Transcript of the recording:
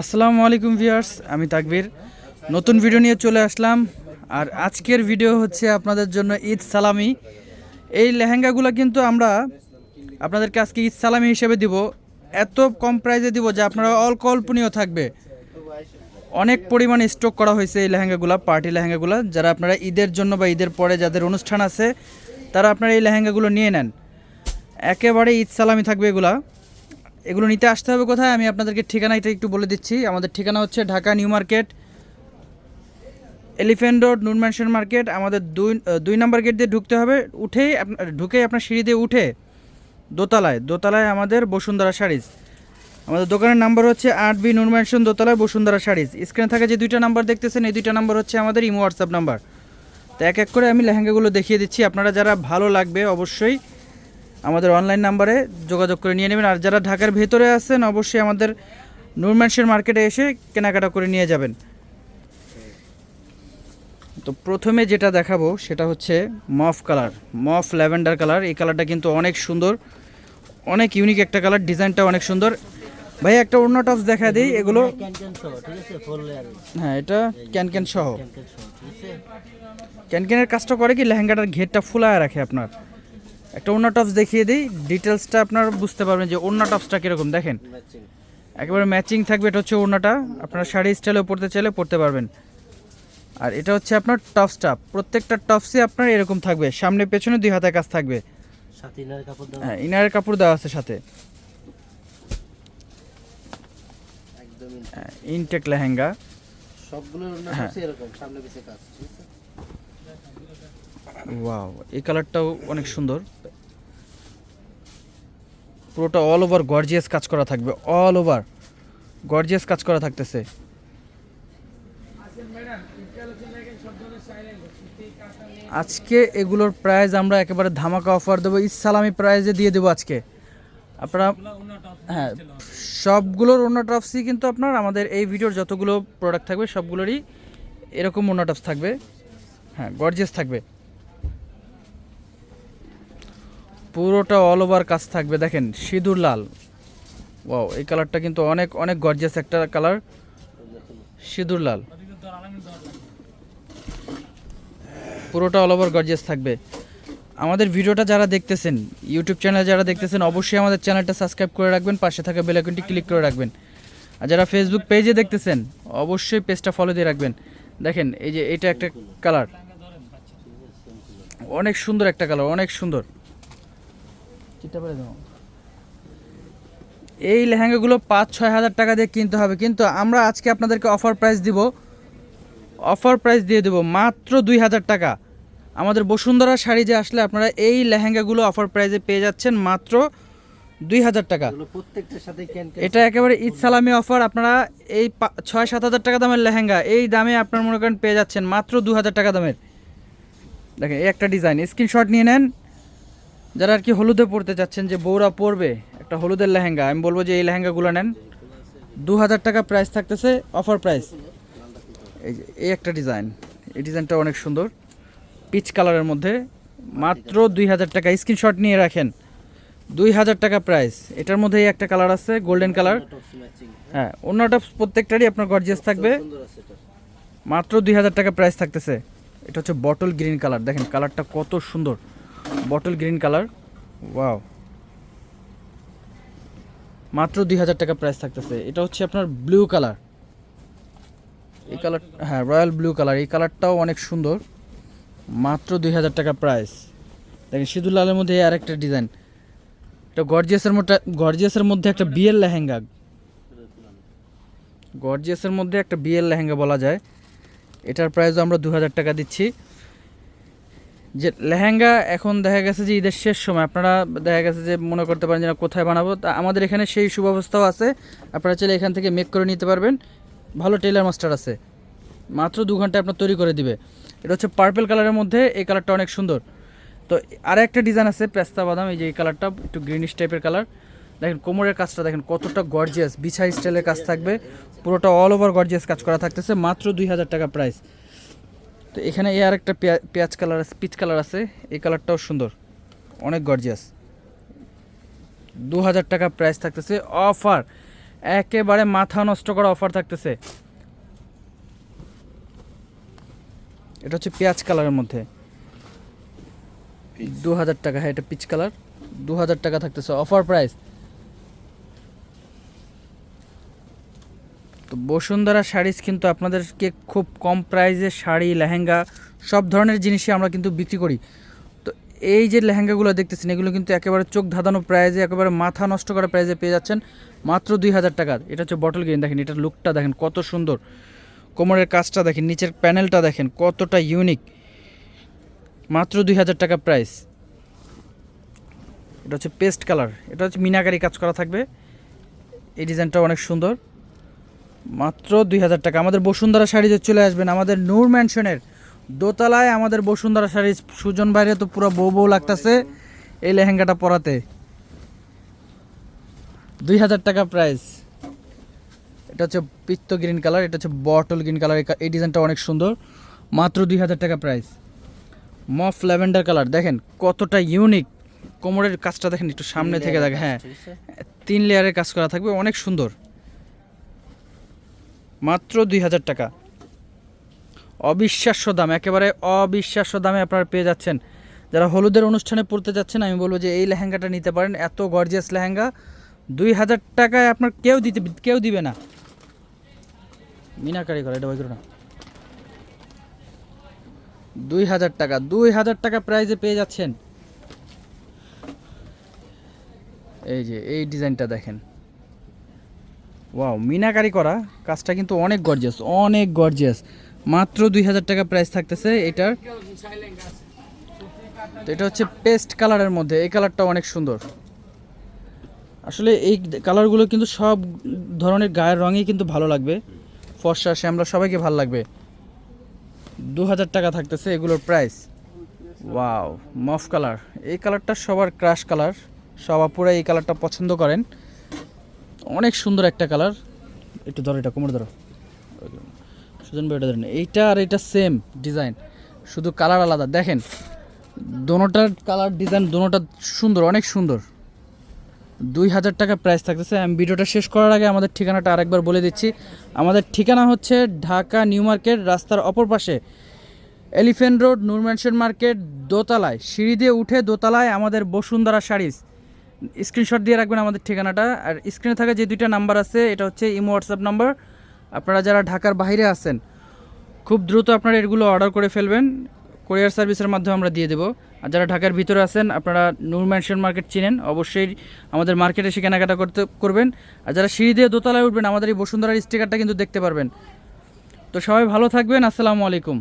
আসসালামু আলাইকুম ভিউয়ার্স, আমি তাকবীর। নতুন ভিডিও নিয়ে চলে আসলাম। আর আজকের ভিডিও হচ্ছে আপনাদের জন্য ঈদ সালামি। এই লেহেঙ্গাগুলো কিন্তু আমরা আপনাদেরকে আজকে ঈদ সালামি হিসেবে দিব। এত কম প্রাইসে দিব যে আপনারা অল্পনীয় থাকবে। অনেক পরিমাণে স্টক করা হয়েছে এই লেহেঙ্গাগুলো পার্টি লেহেঙ্গাগুলো। যারা আপনারা ঈদের জন্য বা ঈদের পরে যাদের অনুষ্ঠান আছে, তারা আপনারা এই লেহেঙ্গাগুলো নিয়ে নেন। একেবারে ঈদ সালামি থাকবে এগুলা। এগুলো নিতে আসতে হবে কোথায়? আমি আপনাদেরকে ঠিকানাটা একটু বলে দিচ্ছি। আমাদের ঠিকানা হচ্ছে Dhaka New Market, Elephant Road, Noon Mansion Market. আমাদের দুই দুই নম্বর গেট দিয়ে ঢুকতে হবে। উঠেই আপনার ঢুকেই আপনার সিঁড়ি দিয়ে উঠে দোতলায় দোতলায় আমাদের বসুন্ধরা শাড়িজ আমাদের দোকানের নাম্বার হচ্ছে আট বি নুন ম্যানশন দোতলায় বসুন্ধরা শাড়িজ স্ক্রিনে থাকা যে দুইটা নাম্বার দেখতেছেন, এই দুইটা নাম্বার হচ্ছে আমাদের ইমো হোয়াটসঅ্যাপ নাম্বার। তো এক এক করে আমি লেহেঙ্গাগুলো দেখিয়ে দিচ্ছি। আপনারা যারা ভালো লাগবে অবশ্যই আমাদের অনলাইন নাম্বারে যোগাযোগ করে নিয়ে নেবেন। আর যারা ঢাকার ভেতরে আছেন অবশ্যই আমাদের নুরম্যানসের মার্কেটে এসে কেনাকাটা করে নিয়ে যাবেন। তো প্রথমে যেটা দেখাবো সেটা হচ্ছে mauve colour mauve lavender colour. এই কালারটা কিন্তু অনেক সুন্দর অনেক ইউনিক একটা কালার ডিজাইনটা অনেক সুন্দর। ভাই একটা অন্য টপস দেখা দিই এগুলো হ্যাঁ এটা ক্যান ক্যান সহ। ক্যানক্যানের কাজটা করে কি লেহেঙ্গাটার ঘেরটা ফুলায় রাখে আপনার। একটা অন্য টপস দেখিয়ে দিই। ডিটেলসটা আপনার বুঝতে পারবেন যে অন্য টপসটা কীরকম। দেখেন একেবারে ম্যাচিং থাকবে এটা হচ্ছে ওনাটা আপনার শাড়ি স্টাইলেও পরতে চাইলে পরতে পারবেন। আর এটা হচ্ছে আপনার টপসটা প্রত্যেকটা টপসই আপনার এরকম থাকবে। সামনে পেছনে দুই হাতের কাজ থাকবে। হ্যাঁ ইনারের কাপড় দেওয়া আছে সাথে। একদম ইনটেক। লেহেঙ্গা। হ্যাঁ। ওয়াও এই কালারটাও অনেক সুন্দর। পুরোটা অল ওভার গর্জিয়াস কাজ করা থাকবে অল ওভার গর্জিয়াস কাজ করা থাকতেছে। আজকে এগুলোর প্রাইস আমরা একেবারে ধামাকা অফার দেবো, ইসালামি প্রাইজে দিয়ে দেবো আজকে। আপনারা হ্যাঁ সবগুলোর অন্য টপসই কিন্তু আপনার, আমাদের এই ভিডিওর যতগুলো প্রোডাক্ট থাকবে, সবগুলোরই এরকম অন্য টপস থাকবে। হ্যাঁ গর্জিয়াস থাকবে। পুরোটা অল ওভার কাজ থাকবে। দেখেন, সিঁদুর লাল। ওয়াও এই কালারটা কিন্তু অনেক অনেক গর্জিয়াস একটা কালার সিঁদুর লাল। পুরোটা অল ওভার গর্জিয়াস থাকবে। আমাদের ভিডিওটা যারা দেখতেছেন ইউটিউব চ্যানেল যারা দেখতেছেন, অবশ্যই আমাদের চ্যানেলটা সাবস্ক্রাইব করে রাখবেন, পাশে থাকা বেল আইকনটি ক্লিক করে রাখবেন। আর যারা ফেসবুক পেজে দেখতেছেন, অবশ্যই পেজটা ফলো দিয়ে রাখবেন। দেখেন, এই যে এটা একটা কালার অনেক সুন্দর একটা কালার অনেক সুন্দর। এই লেহেঙ্গাগুলো পাঁচ ছয় হাজার টাকা দিয়ে কিনতে হবে। কিন্তু আমরা আজকে আপনাদেরকে অফার প্রাইস দিব। অফার প্রাইস দিয়ে দেবো মাত্র দুই হাজার টাকা। আমাদের বসুন্ধরা শাড়ি যে আসলে আপনারা এই লেহেঙ্গাগুলো অফার প্রাইসে পেয়ে যাচ্ছেন মাত্র দুই হাজার টাকা। এটা একেবারে ঈদ সালামি অফার আপনারা এই পা- ছয় সাত হাজার টাকা দামের লেহেঙ্গা এই দামে আপনার মনে করেন পেয়ে যাচ্ছেন মাত্র দু হাজার টাকা দামের। দেখেন এই একটা ডিজাইন স্ক্রিনশট নিয়ে নেন। যারা আর কি হলুদে পড়তে চাচ্ছেন যে বউরা পরবে একটা হলুদের লেহেঙ্গা, আমি বলব যে এই লেহেঙ্গাগুলো নেন। দু হাজার টাকা প্রাইস থাকতেছে অফার প্রাইস এই যে, এই একটা ডিজাইন এই ডিজাইনটা অনেক সুন্দর। পিচ কালারের মধ্যে মাত্র দুই হাজার টাকা। স্ক্রিনশট নিয়ে রাখেন। দুই হাজার টাকা প্রাইস এটার মধ্যে এই একটা কালার আছে গোল্ডেন কালার হ্যাঁ অন্যটা প্রত্যেকটারই আপনার গর্জিয়াস থাকবে। মাত্র দুই হাজার টাকা প্রাইস থাকতেছে। এটা হচ্ছে বটল গ্রিন কালার দেখেন কালারটা কত সুন্দর। Bottle green colour. ওয়াও। মাত্র দুই হাজার টাকা প্রাইস থাকতেছে। এটা হচ্ছে আপনার ব্লু কালার। এই কালার হ্যাঁ রয়্যাল ব্লু কালার। এই কালারটাও অনেক সুন্দর। মাত্র দুই হাজার টাকা প্রাইস। দেখেন সিঁদুর লালের মধ্যে আর একটা ডিজাইন। এটা গর্জিয়াসের মধ্যে গর্জিয়াসের মধ্যে একটা বিয়ের লেহেঙ্গা। গর্জিয়াসের মধ্যে একটা বিয়ের লেহেঙ্গা বলা যায়। এটার প্রাইসও আমরা দু হাজার টাকা দিচ্ছি। যে লেহেঙ্গা এখন দেখা গেছে যে ঈদের শেষ সময়। আপনারা দেখা গেছে যে মনে করতে পারেন যে কোথায় বানাবো? তা আমাদের এখানে সেই সুব্যবস্থাও আছে। আপনারা চাইলে এখান থেকে মেক করে নিতে পারবেন। ভালো টেলার মাস্টার আছে। মাত্র দু ঘন্টায় আপনার তৈরি করে দিবে। এটা হচ্ছে পার্পেল কালারের মধ্যে এই কালারটা অনেক সুন্দর। তো আর একটা ডিজাইন আছে, পেস্তা বাদাম, এই যে এই কালারটা একটু গ্রিনিশ টাইপের কালার দেখেন কোমরের কাজটা দেখেন কতটা গর্জিয়াস বিছাই স্টাইলের কাজ থাকবে। পুরোটা অল ওভার গর্জিয়াস কাজ করা থাকতেছে, মাত্র দুই হাজার টাকা প্রাইস তো এখানে এ আর একটা পেঁয়াজ কালার আছে পিচ কালার আছে। এই কালারটাও সুন্দর। অনেক গর্জিয়াস দু হাজার টাকা প্রাইস থাকতেছে। অফার একেবারে মাথা নষ্ট করা অফার থাকতেছে। এটা হচ্ছে পেঁয়াজ কালারের মধ্যে। দু হাজার টাকা হ্যাঁ এটা পিচ কালার। দু হাজার টাকা থাকতেছে অফার প্রাইস বসুন্ধরা শাড়িজ কিন্তু আপনাদেরকে খুব কম প্রাইসে শাড়ি, লেহেঙ্গা সব ধরনের জিনিসই আমরা কিন্তু বিক্রি করি। তো এই যে লেহেঙ্গাগুলো দেখতেছেন, এগুলো কিন্তু একেবারে চোখ ধাঁধানো প্রাইজে, একেবারে মাথা নষ্ট করা প্রাইজে পেয়ে যাচ্ছেন। মাত্র দুই হাজার টাকার এটা হচ্ছে বটল গ্রিন দেখেন, এটার লুকটা দেখেন, কত সুন্দর। কোমরের কাজটা দেখেন, নিচের প্যানেলটা দেখেন, কতটা ইউনিক মাত্র দুই হাজার টাকা প্রাইস এটা হচ্ছে পেস্ট কালার এটা হচ্ছে মিনাকারি কাজ করা থাকবে। এই ডিজাইনটা অনেক সুন্দর। মাত্র দুই হাজার টাকা। আমাদের বসুন্ধরা শাড়িতে চলে আসবেন আমাদের নূর ম্যানশনের দোতলায় আমাদের বসুন্ধরা শাড়ি সুজন বাইরে তো পুরো বউ বউ লাগতেছে এই লেহেঙ্গাটা পরাতে। দুই হাজার টাকা প্রাইস এটা হচ্ছে পিত্ত গ্রিন কালার এটা হচ্ছে বটল গ্রিন কালার এই ডিজাইনটা অনেক সুন্দর। মাত্র দুই হাজার টাকা প্রাইস মফ ল্যাভেন্ডার কালার দেখেন কতটা ইউনিক কোমরের কাজটা দেখেন একটু সামনে থেকে দেখেন হ্যাঁ তিন লেয়ারের কাজ করা থাকবে অনেক সুন্দর। মাত্র দুই হাজার টাকা। অবিশ্বাস্য দাম, একেবারে অবিশ্বাস্য দামে আপনারা পেয়ে যাচ্ছেন। যারা হলুদের অনুষ্ঠানে পড়তে যাচ্ছেন, আমি বলব যে এই লেহেঙ্গাটা নিতে পারেন, এত গর্জিয়াস লেহেঙ্গা। দুই হাজার টাকায় আপনার কেউ দিতে, কেউ দিবে না। মিনাকারি করে, এটা না দুই হাজার টাকা, দুই হাজার টাকা প্রাইজে পেয়ে যাচ্ছেন। এই যে, এই ডিজাইনটা দেখেন। ওয়াও মিনাকারি করা। কাজটা কিন্তু অনেক গর্জিয়াস অনেক গর্জিয়াস মাত্র দুই হাজার টাকা প্রাইস থাকতেছে এটার। তো এটা হচ্ছে পেস্ট কালারের মধ্যে, এই কালারটা অনেক সুন্দর। আসলে এই কালারগুলো কিন্তু সব ধরনের গায়ের রঙই কিন্তু ভালো লাগবে। ফর্সা, শ্যামলা, সবাইকে ভালো লাগবে। দু হাজার টাকা থাকতেছে এগুলোর প্রাইস ওয়াও মফ কালার এই কালারটা সবার ক্রাশ কালার সব আপুরা এই কালারটা পছন্দ করেন। অনেক সুন্দর একটা কালার। একটু ধরো এটা কোমর ধরো। সুজন ভাই এটা ধরেন। এইটা আর এটা সেম ডিজাইন শুধু কালার আলাদা। দেখেন দোনোটার কালার ডিজাইন দোনোটা সুন্দর অনেক সুন্দর। দুই হাজার টাকা প্রাইস থাকতেছে। আমি ভিডিওটা শেষ করার আগে আমাদের ঠিকানাটা আরেকবার বলে দিচ্ছি। আমাদের ঠিকানা হচ্ছে ঢাকা নিউ মার্কেট রাস্তার অপর পাশে। এলিফেন্ট রোড নুরম্যানশন মার্কেট দোতলায়। সিঁড়ি দিয়ে উঠে দোতলায় আমাদের বসুন্ধরা শাড়িজ স্ক্রিনশট দিয়ে রাখবেন আমাদের ঠিকানাটা। আর স্ক্রিনে থাকা যে দুইটা নাম্বার আছে, এটা হচ্ছে ইমো, হোয়াটসঅ্যাপ নাম্বার। আপনারা যারা ঢাকার বাইরে আছেন, খুব দ্রুত আপনারা এগুলো অর্ডার করে ফেলবেন। কোরিয়ার সার্ভিসের মাধ্যমে আমরা দিয়ে দেবো। আর যারা ঢাকার ভিতরে আছেন, আপনারা নূর ম্যানশন মার্কেট চিনেন, অবশ্যই আমাদের মার্কেটে এসে কেনাকাটা করতে, করবেন। আর যারা সিঁড়ি দিয়ে দোতলায় উঠবেন, আমাদের এই বসুন্ধরার স্টিকারটা কিন্তু দেখতে পারবেন। তো সবাই ভালো থাকবেন। আসসালামু আলাইকুম।